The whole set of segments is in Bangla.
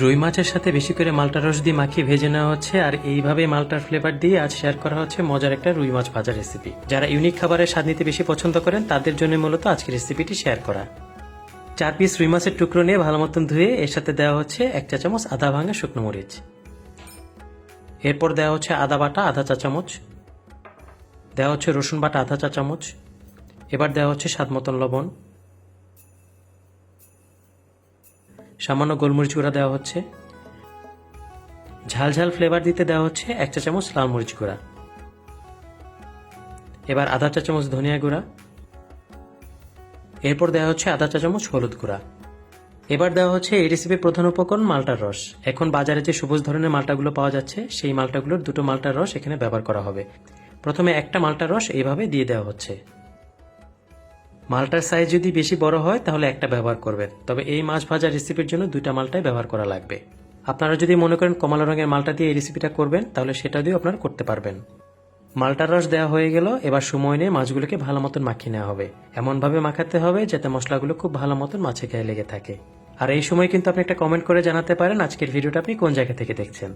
রুই মাছের সাথে বেশি করে মালটা রস দিয়ে মাখিয়ে ভেজে নেওয়া হচ্ছে, আর এইভাবে মালটার ফ্লেভার দিয়ে আজ শেয়ার করা হচ্ছে মজার একটা রুই মাছ ভাজা রেসিপি যারা ইউনিক খাবারের স্বাদ নিতে বেশি পছন্দ করেন, তাদের জন্য মূলত আজকের রেসিপিটি শেয়ার করা। চার পিস রুই মাছের টুকরো নিয়ে ভালো মতন ধুয়ে এর সাথে দেওয়া হচ্ছে এক চা চামচ আদা ভাঙা শুকনো মরিচ। এরপর দেওয়া হচ্ছে আদা বাটা আধা চা চামচ, দেওয়া হচ্ছে রসুন বাটা আধা চা চামচ, এবার দেওয়া হচ্ছে স্বাদ মতন লবণ। সামান্য গোলমরিচ গুঁড়া দেওয়া হচ্ছে। ঝাল ঝাল ফ্লেভার দিতে দেওয়া হচ্ছে এক চা চামচ লাল মরিচ গুঁড়া। এবার আধা চা চামচ ধনিয়া গুঁড়া। এরপর দেওয়া হচ্ছে আধা চা চামচ হলুদ গুঁড়া। এবার দেওয়া হচ্ছে এই রেসিপির প্রধান উপকরণ মালটার রস। এখন বাজারে যে সবুজ ধরনের মালটাগুলো পাওয়া যাচ্ছে, সেই মালটাগুলোর দুটো মালটার রস এখানে ব্যবহার করা হবে। প্রথমে একটা মালটার রস এইভাবে দিয়ে দেওয়া হচ্ছে। মালটার সাইজ যদি বেশি বড় হয়, তাহলে একটা ব্যবহার করবেন। তবে এই মাছ ভাজা রেসিপির জন্য দুইটা মালটাই ব্যবহার করা লাগবে। আপনারা যদি মনে করেন কমলা রঙের মালটা দিয়ে এই রেসিপিটা করবেন, তাহলে সেটা দিয়েও আপনারা করতে পারবেন। মালটার রস দেওয়া হয়ে গেল, এবার সময় নিয়ে মাছগুলোকে ভালো মতন মাখিয়ে নেওয়া হবে। এমনভাবে মাখাতে হবে যাতে মশলাগুলো খুব ভালো মতন মাছে গায়ে লেগে থাকে। আর এই সময় কিন্তু আপনি একটা কমেন্ট করে জানাতে পারেন আজকের ভিডিওটা আপনি কোন জায়গা থেকে দেখছেন।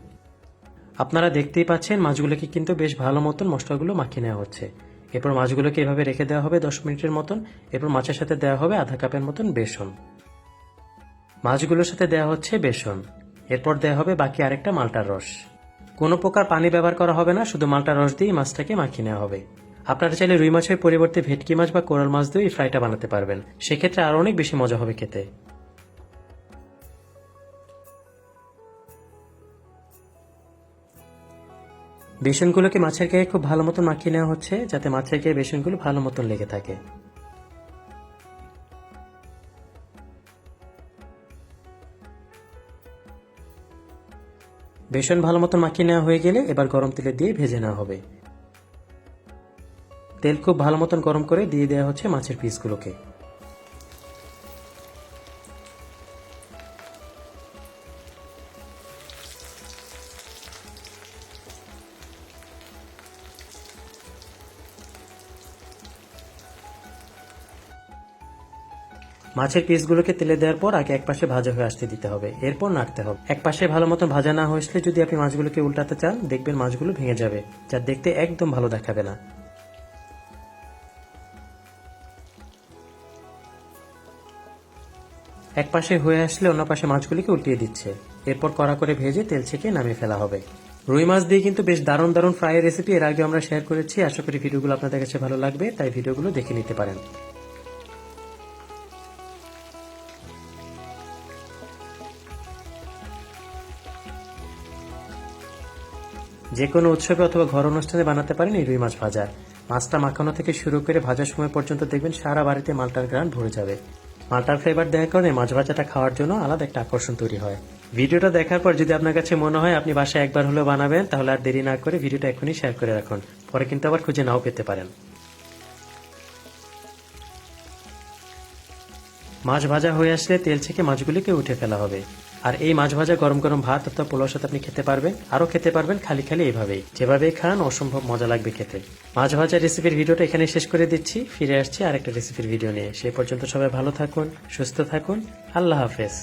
আপনারা দেখতেই পাচ্ছেন মাছগুলোকে কিন্তু বেশ ভালো মতন মশলাগুলো মাখিয়ে নেওয়া হচ্ছে। এরপর মাছগুলোকে এভাবে রেখে দেওয়া হবে দশ মিনিটের মতন। এরপর মাছের সাথে দেওয়া হবে আধা কাপের মতন বেসন। মাছগুলোর সাথে দেওয়া হচ্ছে বেসন। এরপর দেওয়া হবে বাকি আরেকটা মালটার রস। কোনো প্রকার পানি ব্যবহার করা হবে না, শুধু মালটার রস দিয়ে মাছটাকে মাখিয়ে নেওয়া হবে। আপনারা চাইলে রুই মাছের পরিবর্তে ভেটকি মাছ বা কোরাল মাছ দিয়ে ফ্রাইটা বানাতে পারবেন। সেক্ষেত্রে আরও অনেক বেশি মজা হবে খেতে। বেসনগুলোকে মাছের গায়ে খুব ভালো মতন মাখিয়ে নেওয়া হচ্ছে, যাতে মাছের গায়ে বেসনগুলো ভালো মতন লেগে থাকে। বেসন ভালো মতন মাখিয়ে নেওয়া হয়ে গেলে এবার গরম তেলে দিয়ে ভেজে নেওয়া হবে। তেল খুব ভালো মতন গরম করে দিয়ে দেওয়া হচ্ছে মাছের পিসগুলোকে। মাছের পিসগুলোকে তেলে দেওয়ার পর আগে এক পাশে ভাজা হয়ে আসতে দিতে হবে। এরপর নাড়তে হবে। এক পাশে ভালো মতো ভাজা না হয়েছিল যদি আপনি মাছগুলোকে উল্টাতে চান, দেখবেন মাছগুলো ভেঙে যাবে, যা দেখতে একদম ভালো দেখাবে না। এক পাশে হয়ে আসলে অন্য পাশে মাছগুলিকে উল্টিয়ে দিচ্ছে। এরপর কড়া করে ভেজে তেল ছেঁকে নামিয়ে ফেলা হবে। রুই মাছ দিয়ে কিন্তু বেশ দারুণ দারুণ ফ্রাইয়ের রেসিপি এর আগে আমরা শেয়ার করেছি। আশা করি ভিডিওগুলো আপনাদের কাছে ভালো লাগবে, তাই ভিডিওগুলো দেখে নিতে পারেন। যে কোনো উৎসবে অথবা ঘর অনুষ্ঠানে বানাতে পারেন এই রুই মাছ ভাজা। মাছটা মাখানো থেকে শুরু করে ভাজার সময় পর্যন্ত দেখবেন সারা বাড়িতে মালটার গ্রান ভরে যাবে। মালটার ফ্লেভার দেওয়ার কারণে মাছ ভাজাটা খাওয়ার জন্য আলাদা একটা আকর্ষণ তৈরি হয়। ভিডিওটা দেখার পর যদি আপনার কাছে মনে হয় আপনি বাসায় একবার হলেও বানাবেন, তাহলে আর দেরি না করে ভিডিওটা এখনই শেয়ার করে রাখুন। পরে কিন্তু আবার খুঁজে নাও পেতে পারেন। মাছ ভাজা হয়ে আসলে তেল থেকে মাছগুলিকে উঠে ফেলা হবে। আর এই মাছ ভাজা গরম গরম ভাত অর্থাৎ পোলাওর সাথে আপনি খেতে পারবেন, আরও খেতে পারবেন, খালি খালি এইভাবেই। যেভাবেই খান, অসম্ভব মজা লাগবে খেতে। মাছ ভাজা রেসিপির ভিডিওটা এখানে শেষ করে দিচ্ছি। ফিরে আসছি আরেকটা রেসিপির ভিডিও নিয়ে। সেই পর্যন্ত সবাই ভালো থাকুন, সুস্থ থাকুন। আল্লাহ হাফেজ।